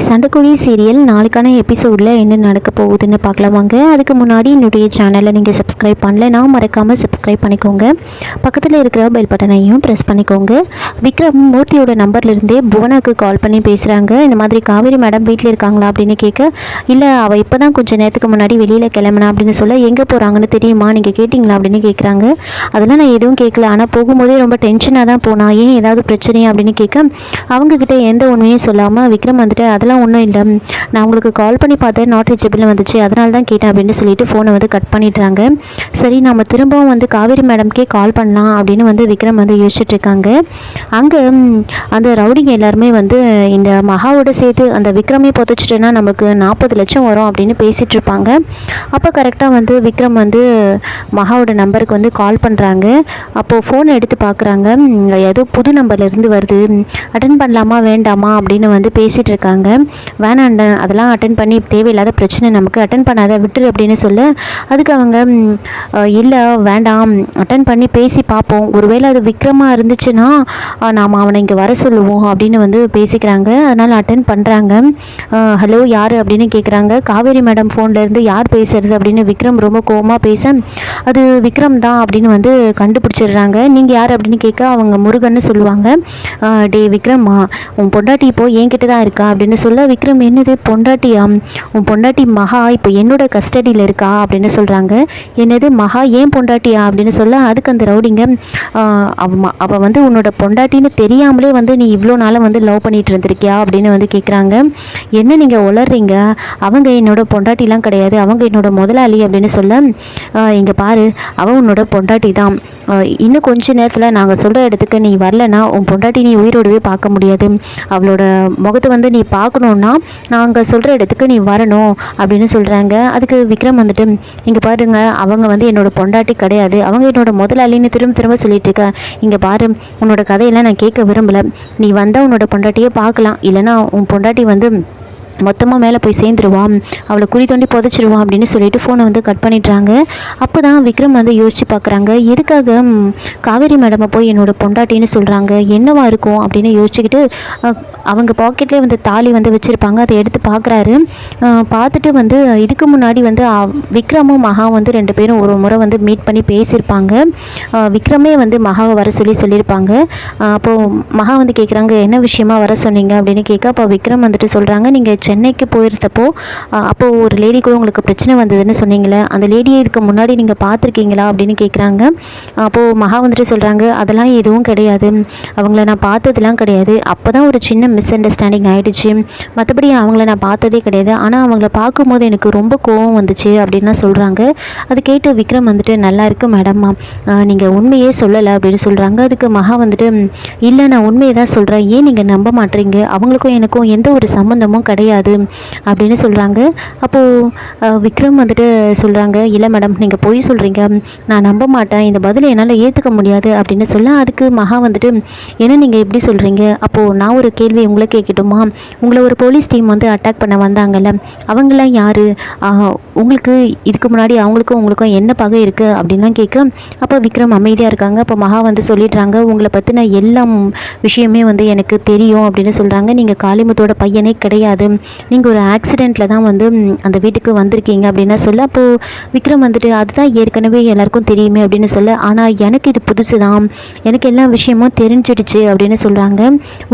சண்டைக்குழி serial நாளைக்கான எபிசோடில் என்ன நடக்க போகுதுன்னு பார்க்கலாம் வாங்க. அதுக்கு முன்னாடி என்னுடைய சேனலை நீங்கள் சப்ஸ்கிரைப் பண்ணலைன்னா மறக்காமல் சப்ஸ்கிரைப் பண்ணிக்கோங்க. பக்கத்தில் இருக்கிற பெல் பட்டனையும் ப்ரெஸ் பண்ணிக்கோங்க. விக்ரம் மூர்த்தியோட நம்பர்லேருந்தே புவனாவுக்கு கால் பண்ணி பேசுகிறாங்க இந்த மாதிரி காவேரி மேடம் வீட்டில் இருக்காங்களா அப்படின்னு கேட்க இல்லை அவள் இப்போ தான் கொஞ்சம் நேரத்துக்கு முன்னாடி வெளியில் கிளம்புனா அப்படின்னு சொல்ல எங்கே போகிறாங்கன்னு தெரியுமா? நீங்கள் கேட்டிங்களா? அப்படின்னு கேட்குறாங்க. அதெல்லாம் நான் எதுவும் கேட்கல. ஆனால் போகும்போதே ரொம்ப டென்ஷனாக தான் போனா ஏன் ஏதாவது பிரச்சனையா? அப்படின்னு கேட்க அவங்கக்கிட்ட எந்த உண்மையும் சொல்லாமல் விக்ரம் வந்துட்டு அதெல்லாம் ஒன்றும் இல்லை. நான் உங்களுக்கு கால் பண்ணி பார்த்தேன் நாட் ரீச்சபிள்னு வந்துச்சு. அதனால தான் கேட்டேன் அப்படின்னு சொல்லிட்டு ஃபோனை வந்து கட் பண்ணிடுறாங்க. சரி நம்ம திரும்பவும் வந்து காவேரி மேடம்க்கே கால் பண்ணலாம் அப்படின்னு வந்து விக்ரம் வந்து யோசிச்சுட்டு இருக்காங்க. அங்கே அந்த ரவுடிங்க எல்லாருமே வந்து இந்த மகாவோட சேர்த்து அந்த விக்ரமே புதைச்சிட்டேன்னா நமக்கு நாற்பது லட்சம் வரும் அப்படின்னு பேசிகிட்டு இருப்பாங்க. அப்போ கரெக்டாக வந்து விக்ரம் வந்து மகாவோட நம்பருக்கு வந்து கால் பண்ணுறாங்க அப்போது ஃபோனை எடுத்து பார்க்குறாங்க ஏதோ புது நம்பர்லேருந்து வருது. அட்டன் பண்ணலாமா வேண்டாமா அப்படின்னு வந்து பேசிகிட்டு இருக்காங்க. வேணாண்ட அதெல்லாம் அட்டன் பண்ணி தேவையில்லாத பிரச்சனை நமக்கு அட்டன் பண்ணாத விட்டுரு அப்படின்னு சொல்ல. அதுக்கு அவங்க இல்லை வேண்டாம் அட்டன் பண்ணி பேசி பார்ப்போம். ஒருவேளை அது விக்ரமாக இருந்துச்சுன்னா நாம் அவனை இங்கே வர சொல்லுவோம் அப்படின்னு வந்து பேசிக்கிறாங்க. அதனால் அட்டன் பண்ணுறாங்க ஹலோ யார் அப்படின்னு கேட்குறாங்க காவேரி மேடம் ஃபோன்லேருந்து யார் பேசுகிறது அப்படின்னு விக்ரம் ரொம்ப கோபமாக பேச அது விக்ரம் தான் அப்படின்னு வந்து கண்டுபிடிச்சிடுறாங்க. நீங்கள் யார் அப்படின்னு கேட்க அவங்க முருகன்னு சொல்லுவாங்க. டே விக்ரம்மா உன் பொண்டாட்டி இப்போ என்கிட்ட தான் இருக்கா அப்படின்னு சொல்ல விக்ரம் என்னது? பொண்டாட்டியாம் உன் பொண்டாட்டி மகா? இப்போ என்னோட கஸ்டடியில் இருக்கா? அப்படின்னு சொல்கிறாங்க என்னது? மகா? ஏன் பொண்டாட்டியா? அப்படின்னு சொல்ல அதுக்கு அந்த ரவுடிங்க "ஆஹ், அவ வந்து உன்னோட பொண்டாட்டின்னு தெரியாமலே வந்து நீ இவ்வளோ நாளாக வந்து லவ் பண்ணிகிட்டு இருந்திருக்கியா? அப்படின்னு வந்து கேட்குறாங்க என்ன நீங்கள் உளறீங்க அவங்க என்னோட பொண்டாட்டிலாம் கிடையாது. அவங்க என்னோட முதலாளி அப்படின்னு சொல்ல இங்கே பாரு. அவன் உன்னோட பொண்டாட்டி தான் இன்னும் கொஞ்ச நேரத்தில் நாங்கள் சொல்கிற இடத்துக்கு நீ வரலனா உன் பொண்டாட்டி நீ உயிரோடவே பார்க்க முடியாது. அவளோட முகத்தை வந்து நீ பார்க்கணுன்னா நாங்கள் சொல்கிற இடத்துக்கு நீ வரணும் அப்படின்னு சொல்கிறாங்க அதுக்கு விக்ரம் வந்துட்டு இங்கே பாருங்க அவங்க வந்து என்னோட பொண்டாட்டி கிடையாது. அவங்க என்னோட முதலாளின்னு திரும்ப திரும்ப சொல்லிட்டு இருக்க. இங்கே பாரு உன்னோட கதையெல்லாம் நான் கேட்க விரும்பலை. நீ வந்தால் உன்னோட பொண்டாட்டியே பார்க்கலாம். இல்லைன்னா உன் பொண்டாட்டி வந்து மொத்தமாக மேலே போய் சேர்ந்துருவான். அவளை குழி தோண்டி புதைச்சிருவான் அப்படின்னு சொல்லிட்டு ஃபோனை வந்து கட் பண்ணிடுறாங்க. அப்போ தான் விக்ரம் வந்து யோசிச்சு பார்க்குறாங்க எதுக்காக காவேரி மேடமை போய் என்னோடய பொண்டாட்டின்னு சொல்கிறாங்க என்னவா இருக்கும்? அப்படின்னு யோசிச்சுக்கிட்டு அவங்க பாக்கெட்லேயே வந்து தாலி வந்து வச்சுருப்பாங்க. அதை எடுத்து பார்க்குறாரு. பார்த்துட்டு வந்து இதுக்கு முன்னாடி வந்து விக்ரமும் மகா வந்து ரெண்டு பேரும் ஒரு முறை வந்து மீட் பண்ணி பேசியிருப்பாங்க. விக்ரமே வந்து மகாவை வர சொல்லி சொல்லியிருப்பாங்க. அப்போது மகா வந்து கேட்குறாங்க என்ன விஷயமா வர சொன்னீங்க? அப்படின்னு கேட்க அப்போ விக்ரம் வந்துட்டு சொல்கிறாங்க நீங்கள் சென்னைக்கு போயிருந்தப்போ அப்போது ஒரு லேடி கூட உங்களுக்கு பிரச்சனை வந்ததுன்னு சொன்னீங்களே அந்த லேடியை இதுக்கு முன்னாடி நீங்கள் பார்த்துருக்கீங்களா அப்படின்னு கேட்குறாங்க அப்போது மகா வந்துட்டு சொல்கிறாங்க அதெல்லாம் எதுவும் கிடையாது. அவங்கள நான் பார்த்ததுலாம் கிடையாது. அப்போ தான் ஒரு சின்ன மிஸ் அண்டர்ஸ்டாண்டிங் ஆகிடுச்சு மற்றபடி அவங்கள நான் பார்த்ததே கிடையாது. ஆனால் அவங்கள பார்க்கும்போது எனக்கு ரொம்ப கோவம் வந்துச்சு அப்படின்லாம் சொல்கிறாங்க அது கேட்டு விக்ரம் வந்துட்டு நல்லா இருக்கு மேடம்மா நீங்கள் உண்மையே சொல்லலை அப்படின்னு சொல்கிறாங்க அதுக்கு மகா வந்துட்டு இல்லை நான் உண்மையை தான் சொல்கிறேன் ஏன் நீங்கள் நம்ப மாட்டீங்க அவங்களுக்கும் எனக்கும் எந்த ஒரு சம்மந்தமும் கிடையாது. அப்படின்னு சொல்கிறாங்க அப்போது விக்ரம் வந்துட்டு சொல்கிறாங்க இல்லை மேடம் நீங்கள் பொய் சொல்கிறீங்க நான் நம்ப மாட்டேன். இந்த பதிலை என்னால் ஏற்றுக்க முடியாது. அப்படின்னு சொல்ல அதுக்கு மகா வந்துட்டு என்ன நீங்கள் எப்படி சொல்கிறீங்க அப்போது நான் ஒரு கேள்வி உங்களை கேட்கட்டுமா உங்களை ஒரு போலீஸ் டீம் வந்து அட்டாக் பண்ண வந்தாங்கல்ல. அவங்களாம் யார்? உங்களுக்கு இதுக்கு முன்னாடி அவங்களுக்கும் உங்களுக்கும் என்ன பகை இருக்குது அப்படின்லாம் கேட்க அப்போ விக்ரம் அமைதியாக இருக்காங்க. அப்போ மகா வந்து சொல்லிடுறாங்க உங்களை பற்றின எல்லா விஷயமே வந்து எனக்கு தெரியும். அப்படின்னு சொல்கிறாங்க நீங்கள் காளிமுத்தோட பையனே கிடையாது. நீங்கள் ஒரு ஆக்சிடெண்ட்டில் தான் வந்து அந்த வீட்டுக்கு வந்திருக்கீங்க அப்படின்னு சொல்ல. அப்போது விக்ரம் வந்துட்டு அதுதான் ஏற்கனவே எல்லாருக்கும் தெரியுமே அப்படின்னு சொல்ல. ஆனால் எனக்கு இது புதுசு தான் எனக்கு எல்லா விஷயமும் தெரிஞ்சிடுச்சு அப்படின்னு சொல்கிறாங்க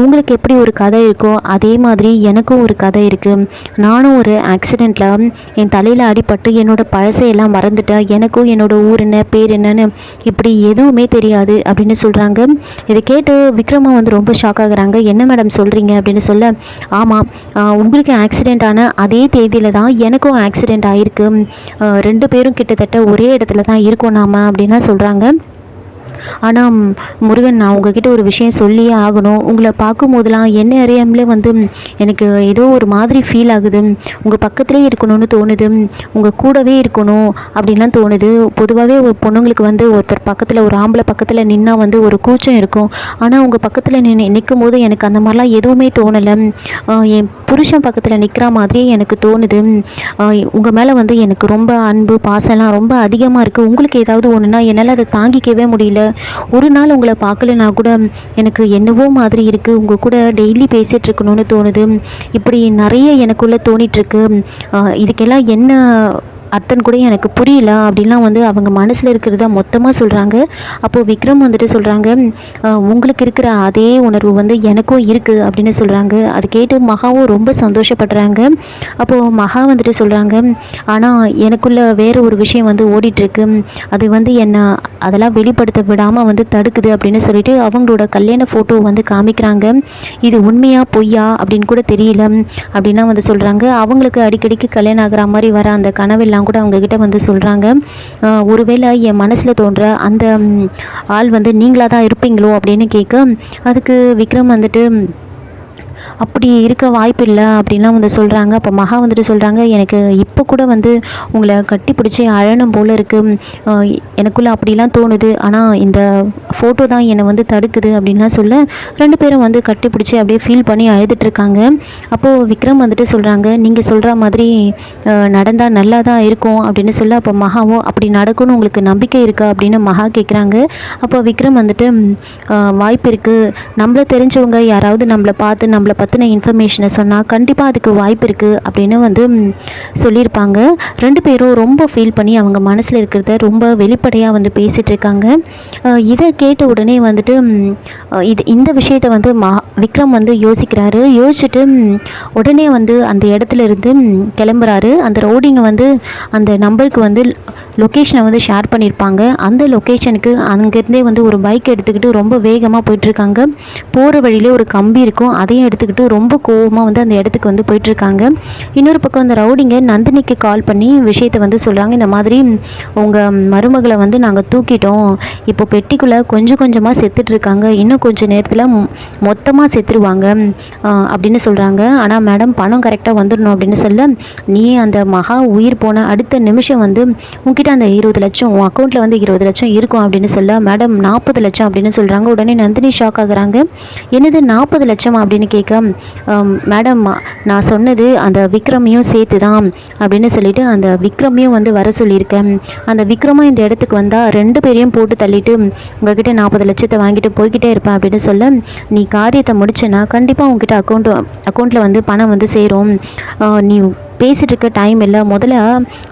உங்களுக்கு எப்படி ஒரு கதை இருக்கோ அதே மாதிரி எனக்கும் ஒரு கதை இருக்குது நானும் ஒரு ஆக்சிடெண்ட்டில் என் தலையில் அடிபட்டு என்னோட பழசையெல்லாம் மறந்துட்டேன் எனக்கும் என்னோட ஊர் என்ன பேர் என்னன்னு இப்படி எதுவுமே தெரியாது அப்படின்னு சொல்கிறாங்க இதை கேட்டு விக்ரமா வந்து ரொம்ப ஷாக் ஆகுறாங்க. என்ன மேடம் சொல்கிறீங்க அப்படின்னு சொல்ல ஆமாம் உங்களுக்கு உங்களுக்கு ஆக்சிடெண்ட் ஆன அதே தேதியில் தான் எனக்கும் ஆக்சிடெண்ட் ஆகிருக்கு ரெண்டு பேரும் கிட்டத்தட்ட ஒரே இடத்துல தான் இருக்கோம் நாம அப்படின்னா சொல்கிறாங்க ஆனால் முருகன் நான் உங்ககிட்ட ஒரு விஷயம் சொல்லியே ஆகணும். உங்களை பார்க்கும்போதெல்லாம் என்ன அறியாமலே வந்து எனக்கு ஏதோ ஒரு மாதிரி ஃபீல் ஆகுது. உங்கள் பக்கத்துலேயே இருக்கணும்னு தோணுது. உங்கள் கூடவே இருக்கணும் அப்படின்லாம் தோணுது. பொதுவாகவே ஒரு பொண்ணுங்களுக்கு வந்து ஒருத்தர் பக்கத்தில் ஒரு ஆம்பளை பக்கத்தில் நின்னா வந்து ஒரு கூச்சம் இருக்கும். ஆனால் உங்கள் பக்கத்தில் நின்று நிற்கும் போது எனக்கு அந்த மாதிரிலாம் எதுவுமே தோணலை. என் புருஷன் பக்கத்தில் நிற்கிற மாதிரியே எனக்கு தோணுது. உங்கள் மேலே வந்து எனக்கு ரொம்ப அன்பு பாசம்லாம் ரொம்ப அதிகமாக இருக்குது உங்களுக்கு ஏதாவது ஒன்றுனா என்னால் அதை தாங்கிக்கவே முடியல. ஒரு நாள் உங்களை பார்க்கலனா கூட எனக்கு என்னவோ மாதிரி இருக்குது உங்கள் கூட டெய்லி பேசிகிட்டு இருக்கணும்னு தோணுது. இப்படி நிறைய எனக்குள்ளே தோணிகிட்ருக்கு இதுக்கெல்லாம் என்ன அர்த்தன் கூட எனக்கு புரியல அப்படின்லாம் வந்து அவங்க மனசில் இருக்கிறத மொத்தமாக சொல்கிறாங்க அப்போது விக்ரம் வந்துட்டு சொல்கிறாங்க உங்களுக்கு இருக்கிற அதே உணர்வு வந்து எனக்கும் இருக்குது அப்படின்னு சொல்கிறாங்க அது கேட்டு மகாவும் ரொம்ப சந்தோஷப்படுறாங்க. அப்போது மகா வந்துட்டு சொல்கிறாங்க ஆனால் எனக்குள்ள வேறு ஒரு விஷயம் வந்து ஓடிட்டுருக்கு. அது வந்து என்னை அதெல்லாம் வெளிப்படுத்த விடாமல் வந்து தடுக்குது அப்படின்னு சொல்லிட்டு அவங்களோட கல்யாண ஃபோட்டோ வந்து காமிக்கிறாங்க. இது உண்மையா பொய்யா? அப்படின்னு கூட தெரியல. அப்படின்னா வந்து சொல்கிறாங்க அவங்களுக்கு அடிக்கடிக்கு கல்யாணம் ஆகிற மாதிரி வர அந்த கனவெல்லாம் எல்லாம் கூட அவங்கக்கிட்ட வந்து சொல்கிறாங்க ஒருவேளை என் மனசில் தோன்ற அந்த ஆள் வந்து நீங்களாக தான் இருப்பீங்களோ அப்படின்னு கேட்க அதுக்கு விக்ரம் வந்துட்டு அப்படி இருக்க வாய்ப்பு இல்லை அப்படின்லாம் வந்து சொல்கிறாங்க அப்போ மகா வந்துட்டு சொல்கிறாங்க எனக்கு இப்போ கூட வந்து உங்களை கட்டி பிடிச்சி அழணும் போல் இருக்குது எனக்குள்ளே அப்படிலாம் தோணுது. ஆனால் இந்த ஃபோட்டோ தான் என்னை வந்து தடுக்குது அப்படின்லாம் சொல்ல ரெண்டு பேரும் வந்து கட்டிப்பிடிச்சி அப்படியே ஃபீல் பண்ணி அழுதுட்ருக்காங்க அப்போது விக்ரம் வந்துட்டு சொல்கிறாங்க நீங்கள் சொல்கிற மாதிரி நடந்தால் நல்லா தான் இருக்கும்? அப்படின்னு சொல்ல அப்போ மகாவோ அப்படி நடக்கும்னு உங்களுக்கு நம்பிக்கை இருக்கா? அப்படின்னு மகா கேட்குறாங்க அப்போ விக்ரம் வந்துட்டு வாய்ப்பு இருக்குது நம்மளை தெரிஞ்சவங்க யாராவது நம்மளை பார்த்து நம்மளை பற்றின இன்ஃபர்மேஷனை சொன்னால் கண்டிப்பாக அதுக்கு வாய்ப்பு இருக்குது அப்படின்னு வந்து சொல்லியிருப்பாங்க. ரெண்டு பேரும் ரொம்ப ஃபீல் பண்ணி அவங்க மனசில் இருக்கிறத ரொம்ப வெளிப்படையாக வந்து பேசிகிட்டு இருக்காங்க இதை கேட்ட உடனே வந்துட்டு இது இந்த விஷயத்தை வந்து மா விக்ரம் வந்து யோசிக்கிறாரு. யோசிச்சுட்டு உடனே வந்து அந்த இடத்துல இருந்து கிளம்புறாரு. அந்த ரோடிங்கை வந்து அந்த நம்பருக்கு வந்து லொக்கேஷனை வந்து ஷேர் பண்ணியிருப்பாங்க அந்த லொக்கேஷனுக்கு அங்கேருந்தே வந்து ஒரு பைக் எடுத்துக்கிட்டு ரொம்ப வேகமாக போயிட்டுருக்காங்க. போகிற வழியிலே ஒரு கம்பி இருக்கும். அதையும் எடுத்துக்கிட்டு ரொம்ப கோவமாக வந்து அந்த இடத்துக்கு வந்து போயிட்டுருக்காங்க. இன்னொரு பக்கம் அந்த ரவுடிங்க நந்தினிக்கு கால் பண்ணி விஷயத்தை வந்து சொல்கிறாங்க இந்த மாதிரி உங்கள் மருமகளை வந்து நாங்கள் தூக்கிட்டோம். இப்போ பெட்டிக்குள்ளே கொஞ்சம் கொஞ்சமாக செத்துட்ருக்காங்க இன்னும் கொஞ்சம் நேரத்தில் மொத்தமாக செத்துருவாங்க. அப்படின்னு சொல்கிறாங்க ஆனால் மேடம் பணம் கரெக்டாக வந்துடணும் அப்படின்னு சொல்ல நீ அந்த மகா உயிர் போன அடுத்த நிமிஷம் வந்து உங்ககிட்ட அந்த இருபது லட்சம் உன் அக்கௌண்ட்டில் வந்து இருபது லட்சம் இருக்கும் அப்படின்னு சொல்ல மேடம் நாற்பது லட்சம் அப்படின்னு சொல்கிறாங்க உடனே நந்தினி ஷாக் ஆகுறாங்க. என்னது நாற்பது லட்சம்? அப்படின்னு கேட்க மேடம் நான் சொன்னது அந்த விக்ரமையும் சேர்த்து தான் அப்படின்னு சொல்லிட்டு அந்த விக்ரமையும் வந்து வர சொல்லியிருக்கேன். அந்த விக்ரமும் இந்த இடத்துக்கு வந்தால் ரெண்டு பேரையும் போட்டு தள்ளிட்டு உங்ககிட்ட நாற்பது லட்சத்தை வாங்கிட்டு போய்கிட்டே இருப்பேன் அப்படின்னு சொல்ல நீ காரியத்தை முடிச்சேன்னா கண்டிப்பாக உங்ககிட்ட அக்கௌண்ட் அக்கௌண்ட்டில் வந்து பணம் வந்து சேரும். நீ பேசிகிட்டு இருக்க டைம் இல்லை. முதல்ல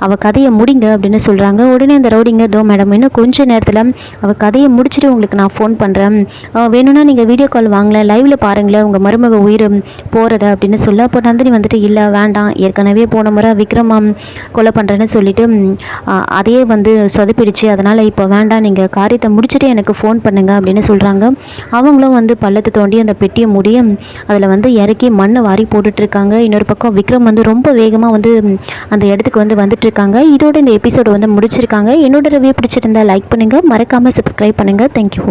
அவள் கதையை முடிங்க அப்படின்னு சொல்கிறாங்க உடனே அந்த ரவுடிங்க தோ மேடம் இன்னும் கொஞ்சம் நேரத்தில் அவள் கதையை முடிச்சுட்டு உங்களுக்கு நான் ஃபோன் பண்ணுறேன் வேணும்னா நீங்கள் வீடியோ கால் வாங்கலாம் லைவில் பாருங்களேன். உங்கள் மருமக உயிர் போகிறத அப்படின்னு சொல்ல. அப்போ நந்தினி வந்துட்டு இல்லை வேண்டாம். ஏற்கனவே போன முறை விக்ரமம் கொலை பண்ணுறேன்னு சொல்லிட்டு அதையே வந்து சொதப்பிடுச்சு. அதனால் இப்போ வேண்டாம். நீங்கள் காரியத்தை முடிச்சுட்டு எனக்கு ஃபோன் பண்ணுங்க அப்படின்னு சொல்கிறாங்க அவங்களும் வந்து பள்ளத்தை தோண்டி அந்த பெட்டியை முடியும் அதில் வந்து இறக்கி மண்ணை வாரி போட்டுட்ருக்காங்க இன்னொரு பக்கம் விக்ரம் வந்து ரொம்ப வேக அதிகமாக வந்து அந்த இடத்துக்கு வந்து வந்துட்டுருக்காங்க. இதோட இந்த எபிசோடு வந்து முடிச்சிருக்காங்க. என்னோட ரிவ்யூ பிடிச்சிருந்தா லைக் பண்ணுங்கள் மறக்காமல் சப்ஸ்கிரைப் பண்ணுங்கள் தேங்க்யூ